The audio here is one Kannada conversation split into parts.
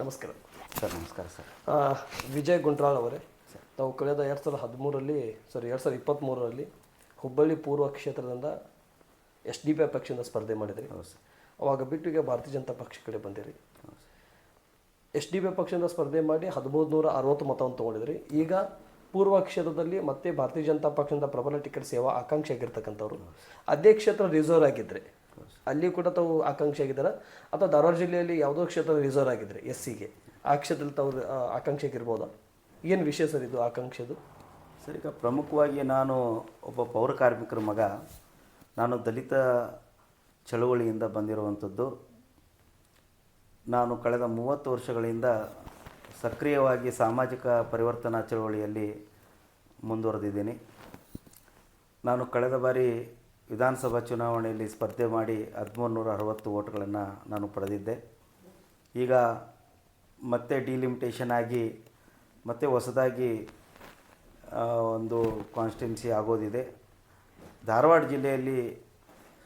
ನಮಸ್ಕಾರ. ಸರ್ ನಮಸ್ಕಾರ ಸರ್. ವಿಜಯ್ ಗುಂಡ್ರಾಳ್ ಅವರೇ. ತಾವು ಕಳೆದ ಎರಡು ಸಾವಿರದ ಹದಿಮೂರರಲ್ಲಿ ಸಾರಿ ಎರಡು ಸಾವಿರದ ಇಪ್ಪತ್ತ್ಮೂರರಲ್ಲಿ ಹುಬ್ಬಳ್ಳಿ ಪೂರ್ವ ಕ್ಷೇತ್ರದಿಂದ ಎಸ್ ಡಿ ಪಿ ಐ ಪಕ್ಷದಿಂದ ಸ್ಪರ್ಧೆ ಮಾಡಿದ್ರಿ. ಅವಾಗ ಬಿಟ್ಟು ಈಗ ಭಾರತೀಯ ಜನತಾ ಪಕ್ಷ ಕಡೆ ಬಂದಿರಿ. ಎಸ್ ಡಿ ಪಿ ಐ ಪಕ್ಷದಿಂದ ಸ್ಪರ್ಧೆ ಮಾಡಿ ಹದಿಮೂರು ನೂರ ಅರವತ್ತು ಮತವನ್ನು ತೊಗೊಂಡಿದ್ರಿ. ಈಗ ಪೂರ್ವ ಕ್ಷೇತ್ರದಲ್ಲಿ ಮತ್ತೆ ಭಾರತೀಯ ಜನತಾ ಪಕ್ಷದಿಂದ ಪ್ರಬಲ ಟಿಕೆಟ್ ಸೇವಾ ಆಕಾಂಕ್ಷೆ ಆಗಿರ್ತಕ್ಕಂಥವ್ರು ಅದೇ ಕ್ಷೇತ್ರ ರಿಸರ್ವ್ ಆಗಿದ್ರೆ. ಅಲ್ಲಿ ಕೂಡ ತಾವು ಆಕಾಂಕ್ಷಿ ಆಗಿದ್ದಾರೆ? ಅಥವಾ ಧಾರವಾಡ ಜಿಲ್ಲೆಯಲ್ಲಿ ಯಾವುದೋ ಕ್ಷೇತ್ರ ರಿಸರ್ವ್ ಆಗಿದ್ರೆ ಎಸ್ ಸಿಗೆ ಆ ಕ್ಷೇತ್ರದಲ್ಲಿ ತಾವು ಆಕಾಂಕ್ಷೆಗೆ ಆಕಾಂಕ್ಷಿ ಆಗಿರ್ಬೋದಾ? ಏನು ವಿಷಯ ಸರ್ ಇದು, ಆಕಾಂಕ್ಷೆದು? ಸರ್, ಈಗ ಪ್ರಮುಖವಾಗಿ ನಾನು ಒಬ್ಬ ಪೌರ ಕಾರ್ಮಿಕರ ಮಗ. ನಾನು ದಲಿತ ಚಳುವಳಿಯಿಂದ ಬಂದಿರುವಂಥದ್ದು. ನಾನು ಕಳೆದ ಮೂವತ್ತು ವರ್ಷಗಳಿಂದ ಸಕ್ರಿಯವಾಗಿ ಸಾಮಾಜಿಕ ಪರಿವರ್ತನಾ ಚಳುವಳಿಯಲ್ಲಿ ಮುಂದುವರೆದಿದ್ದೀನಿ. ನಾನು ಕಳೆದ ಬಾರಿ ವಿಧಾನಸಭಾ ಚುನಾವಣೆಯಲ್ಲಿ ಸ್ಪರ್ಧೆ ಮಾಡಿ ಹದಿಮೂರು ನೂರ ಅರವತ್ತು ಓಟ್ಗಳನ್ನು ನಾನು ಪಡೆದಿದ್ದೆ. ಈಗ ಮತ್ತೆ ಡಿಲಿಮಿಟೇಷನ್ ಆಗಿ, ಮತ್ತೆ ಹೊಸದಾಗಿ ಒಂದು ಕಾನ್ಸ್ಟಿಟ್ಯೂನ್ಸಿ ಆಗೋದಿದೆ. ಧಾರವಾಡ ಜಿಲ್ಲೆಯಲ್ಲಿ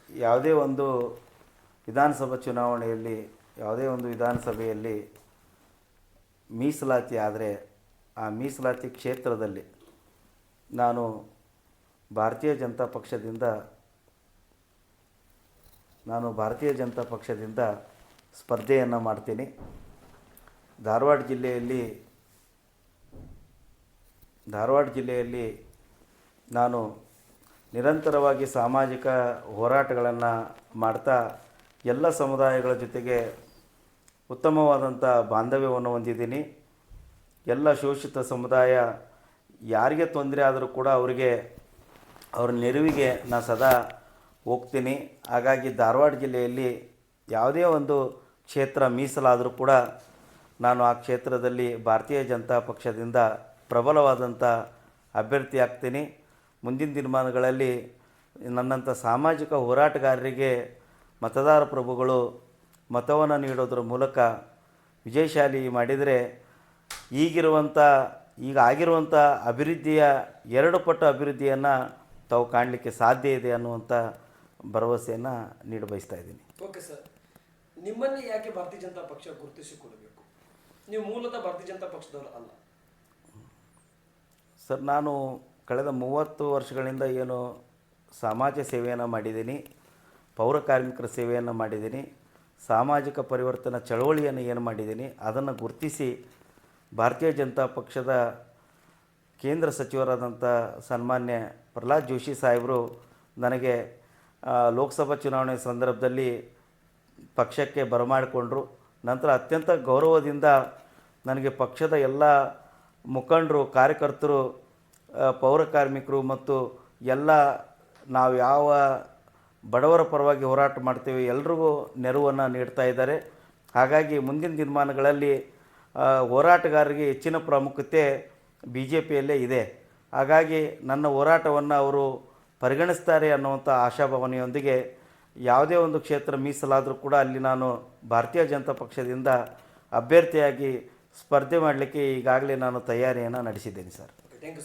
ಯಾವುದೇ ಒಂದು ವಿಧಾನಸಭಾ ಚುನಾವಣೆಯಲ್ಲಿ, ಯಾವುದೇ ಒಂದು ವಿಧಾನಸಭೆಯಲ್ಲಿ ಮೀಸಲಾತಿ ಆದರೆ ಆ ಮೀಸಲಾತಿ ಕ್ಷೇತ್ರದಲ್ಲಿ ನಾನು ಭಾರತೀಯ ಜನತಾ ಪಕ್ಷದಿಂದ ನಾನು ಭಾರತೀಯ ಜನತಾ ಪಕ್ಷದಿಂದ ಸ್ಪರ್ಧೆಯನ್ನು ಮಾಡ್ತೀನಿ. ಧಾರವಾಡ ಜಿಲ್ಲೆಯಲ್ಲಿ ಧಾರವಾಡ ಜಿಲ್ಲೆಯಲ್ಲಿ ನಾನು ನಿರಂತರವಾಗಿ ಸಾಮಾಜಿಕ ಹೋರಾಟಗಳನ್ನು ಮಾಡ್ತಾ ಎಲ್ಲ ಸಮುದಾಯಗಳ ಜೊತೆಗೆ ಉತ್ತಮವಾದಂಥ ಬಾಂಧವ್ಯವನ್ನು ಹೊಂದಿದ್ದೀನಿ. ಎಲ್ಲ ಶೋಷಿತ ಸಮುದಾಯ, ಯಾರಿಗೆ ತೊಂದರೆ ಆದರೂ ಕೂಡ ಅವರಿಗೆ ಅವ್ರ ನೆರವಿಗೆ ನಾನು ಸದಾ ಹೋಗ್ತೀನಿ. ಹಾಗಾಗಿ ಧಾರವಾಡ ಜಿಲ್ಲೆಯಲ್ಲಿ ಯಾವುದೇ ಒಂದು ಕ್ಷೇತ್ರ ಮೀಸಲಾದರೂ ಕೂಡ ನಾನು ಆ ಕ್ಷೇತ್ರದಲ್ಲಿ ಭಾರತೀಯ ಜನತಾ ಪಕ್ಷದಿಂದ ಪ್ರಬಲವಾದಂಥ ಅಭ್ಯರ್ಥಿ ಆಗ್ತೀನಿ. ಮುಂದಿನ ದಿನಮಾನಗಳಲ್ಲಿ ನನ್ನಂಥ ಸಾಮಾಜಿಕ ಹೋರಾಟಗಾರರಿಗೆ ಮತದಾರ ಪ್ರಭುಗಳು ಮತವನ್ನು ನೀಡೋದ್ರ ಮೂಲಕ ವಿಜಯಶಾಲಿ ಮಾಡಿದರೆ ಈಗಿರುವಂಥ, ಈಗ ಆಗಿರುವಂಥ ಅಭಿವೃದ್ಧಿಯ ಎರಡು ಪಟ್ಟು ಅಭಿವೃದ್ಧಿಯನ್ನು ತಾವು ಕಾಣಲಿಕ್ಕೆ ಸಾಧ್ಯ ಇದೆ ಅನ್ನುವಂಥ ಭರವಸೆಯನ್ನು ನೀಡ ಬಯಸ್ತಾ ಇದ್ದೀನಿ. ಓಕೆ ಸರ್ ನಿಮ್ಮನ್ನೇ ಯಾಕೆ ಭಾರತೀಯ ಜನತಾ ಪಕ್ಷ ಗುರುತಿಸಿಕೊಳ್ಳಬೇಕು ನೀವು ಮೂಲತಃ ಭಾರತೀಯ ಜನತಾ ಪಕ್ಷದವರು ಅಲ್ಲ. ಸರ್ ನಾನು ಕಳೆದ ಮೂವತ್ತು ವರ್ಷಗಳಿಂದ ಏನು ಸಮಾಜ ಸೇವೆಯನ್ನು ಮಾಡಿದ್ದೀನಿ ಪೌರ ಕಾರ್ಮಿಕರ ಸೇವೆಯನ್ನು ಮಾಡಿದ್ದೀನಿ ಸಾಮಾಜಿಕ ಪರಿವರ್ತನ ಚಳವಳಿಯನ್ನು ಏನು ಮಾಡಿದ್ದೀನಿ ಅದನ್ನು ಗುರುತಿಸಿ ಭಾರತೀಯ ಜನತಾ ಪಕ್ಷದ ಕೇಂದ್ರ ಸಚಿವರಾದಂಥ ಸನ್ಮಾನ್ಯ ಪ್ರಹ್ಲಾದ್ ಜೋಶಿ ಸಾಹೇಬರು ನನಗೆ ಲೋಕಸಭಾ ಚುನಾವಣೆ ಸಂದರ್ಭದಲ್ಲಿ ಪಕ್ಷಕ್ಕೆ ಬರಮಾಡಿಕೊಂಡ್ರು. ನಂತರ ಅತ್ಯಂತ ಗೌರವದಿಂದ ನನಗೆ ಪಕ್ಷದ ಎಲ್ಲ ಮುಖಂಡರು, ಕಾರ್ಯಕರ್ತರು ಪೌರ ಕಾರ್ಮಿಕರು ಮತ್ತು ಎಲ್ಲ ನಾವು ಯಾವ ಬಡವರ ಪರವಾಗಿ ಹೋರಾಟ ಮಾಡ್ತೀವಿ ಎಲ್ರಿಗೂ ನೆರವನ್ನು ನೀಡ್ತಾ ಇದ್ದಾರೆ. ಹಾಗಾಗಿ ಮುಂದಿನ ದಿನಮಾನಗಳಲ್ಲಿ ಹೋರಾಟಗಾರರಿಗೆ ಹೆಚ್ಚಿನ ಪ್ರಾಮುಖ್ಯತೆ ಬಿ ಜೆ ಪಿಯಲ್ಲೇ ಇದೆ. ಹಾಗಾಗಿ ನನ್ನ ಹೋರಾಟವನ್ನು ಅವರು ಪರಿಗಣಿಸ್ತಾರೆ ಅನ್ನುವಂಥ ಆಶಾಭಾವನೆಯೊಂದಿಗೆ ಯಾವುದೇ ಒಂದು ಕ್ಷೇತ್ರ ಮೀಸಲಾದರೂ ಕೂಡ ಅಲ್ಲಿ ನಾನು ಭಾರತೀಯ ಜನತಾ ಪಕ್ಷದಿಂದ ಅಭ್ಯರ್ಥಿಯಾಗಿ ಸ್ಪರ್ಧೆ ಮಾಡಲಿಕ್ಕೆ ಈಗಾಗಲೇ ನಾನು ತಯಾರಿಯನ್ನು ನಡೆಸಿದ್ದೇನೆ ಸರ್. Thank you